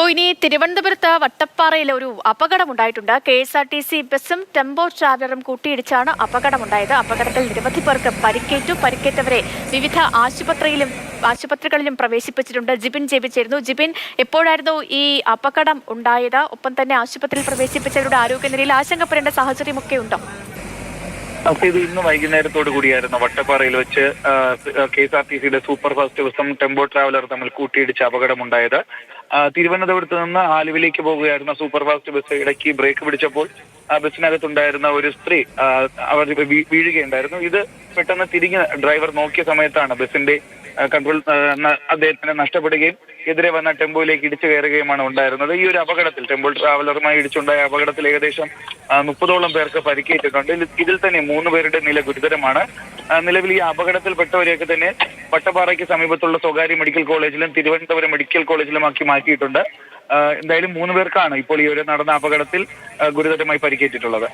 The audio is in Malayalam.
ഇപ്പോൾ ഇനി തിരുവനന്തപുരത്ത് വട്ടപ്പാറയിൽ ഒരു അപകടമുണ്ടായിട്ടുണ്ട്. K S R T C ബസും ടെമ്പോ ട്രാവലറും കൂട്ടിയിടിച്ചാണ് അപകടമുണ്ടായത്. അപകടത്തിൽ നിരവധി പേർക്ക് പരിക്കേറ്റു. പരിക്കേറ്റവരെ വിവിധ ആശുപത്രിയിലും ആശുപത്രികളിലും പ്രവേശിപ്പിച്ചിട്ടുണ്ട്. ജിബിൻ ജയിപ്പിച്ചിരുന്നു ജിബിൻ എപ്പോഴായിരുന്നു ഈ അപകടം ഉണ്ടായത്? ഒപ്പം തന്നെ ആശുപത്രിയിൽ പ്രവേശിപ്പിച്ചവരുടെ ആരോഗ്യനിലയിൽ ആശങ്കപ്പെടേണ്ട സാഹചര്യമൊക്കെ ഉണ്ടോ? ഇത് ഇന്ന് വൈകുന്നേരത്തോടു കൂടിയായിരുന്നു. വട്ടപ്പാറയിൽ വെച്ച് കെ എസ് ആർ ടി സിയുടെ സൂപ്പർ ഫാസ്റ്റ് ബസും ടെമ്പോ ട്രാവലർ തമ്മിൽ കൂട്ടിയിടിച്ച അപകടമുണ്ടായത്. തിരുവനന്തപുരത്ത് നിന്ന് ആലുവിലേക്ക് പോകുകയായിരുന്ന സൂപ്പർ ഫാസ്റ്റ് ബസ് ഇടയ്ക്ക് ബ്രേക്ക് പിടിച്ചപ്പോൾ ആ ബസ്സിനകത്തുണ്ടായിരുന്ന ഒരു സ്ത്രീ അവർ വീഴുകയുണ്ടായിരുന്നു. ഇത് പെട്ടെന്ന് തിരിഞ്ഞ് ഡ്രൈവർ നോക്കിയ സമയത്താണ് ബസ്സിന്റെ കൺട്രോൾ അദ്ദേഹത്തിന് നഷ്ടപ്പെടുകയും എതിരെ വന്ന ടെമ്പോയിലേക്ക് ഇടിച്ചു കയറുകയുമാണ് ഉണ്ടായിരുന്നത്. ഈ ഒരു അപകടത്തിൽ ടെമ്പോ ട്രാവലറുമായി ഇടിച്ചുണ്ടായ അപകടത്തിൽ ഏകദേശം മുപ്പതോളം പേർക്ക് പരിക്കേറ്റിട്ടുണ്ട്. ഇതിൽ- തന്നെ മൂന്ന് പേരുടെ നില ഗുരുതരമാണ്. നിലവിൽ ഈ അപകടത്തിൽപ്പെട്ടവരെയൊക്കെ തന്നെ വട്ടപ്പാറയ്ക്ക് സമീപത്തുള്ള സ്വകാര്യ മെഡിക്കൽ കോളേജിലും തിരുവനന്തപുരം മെഡിക്കൽ കോളേജിലുമാക്കി മാറ്റിയിട്ടുണ്ട്. എന്തായാലും മൂന്ന് പേർക്കാണ് ഇപ്പോൾ ഈ ഒരു നടന്ന അപകടത്തിൽ ഗുരുതരമായി പരിക്കേറ്റിട്ടുള്ളത്.